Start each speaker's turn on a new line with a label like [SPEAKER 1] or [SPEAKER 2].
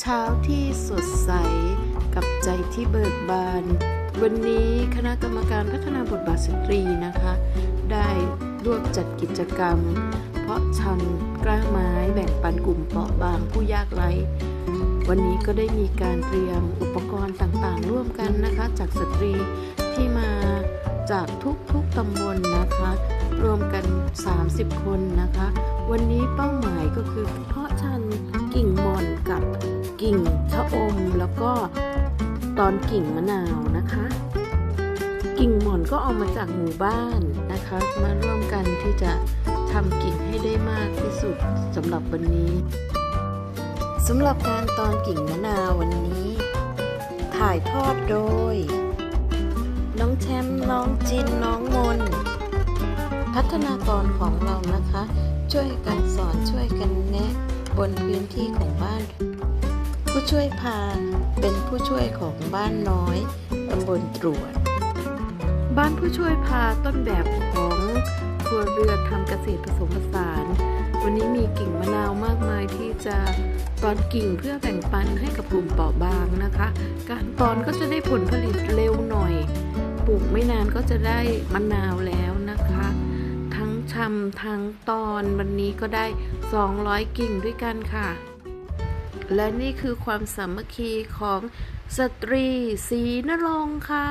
[SPEAKER 1] เช้าที่สดใสกับใจที่เบิกบาน วันนี้คณะกรรมการพัฒนาบทบาทสตรีนะคะ ได้ร่วมจัดกิจกรรม เพาะชำกล้าไม้แบ่งปันกลุ่มเปราะบางผู้ยากไร้วันนี้ก็ได้มีการเตรียมอุปกรณ์ต่างๆ ร่วมกันนะคะ จากสตรีที่มาจากทุกๆตำบลนะคะ รวมกัน 30 คนนะคะ วันนี้เป้าหมายก็คือเพาะชัน อม แล้วก็ตอนกิ่งมะนาวนะคะ กิ่งหม่อนก็เอามาจากหมู่บ้านนะคะ มาร่วมกันที่จะทำกิ่งให้ได้มากที่สุดสำหรับวันนี้สำหรับการตอนกิ่งมะนาววันนี้ ถ่ายทอดโดย น้องแชมป์น้องจินน้องมน พัฒนากรของเรานะคะ ช่วยกันสอนช่วยกันแนะบนพื้นที่ของบ้าน ผู้ช่วยพาเป็นผู้ช่วยของบ้านน้อยตำบลตรวจ บ้านผู้ช่วยพาต้นแบบของครัวเรือนทำเกษตรผสมผสาน วันนี้มีกิ่งมะนาวมากมายที่จะตอนกิ่งเพื่อแบ่งปันให้กับกลุ่มเปราะบางนะคะ การตอนก็จะได้ผลผลิตเร็วหน่อย ปลูกไม่นานก็จะได้มะนาวแล้วนะคะ ทั้งชำทั้งตอนวันนี้ก็ได้ 200 กิ่งด้วยกันค่ะ และนี่คือความสามัคคีของสตรีสีนรงค์ค่ะ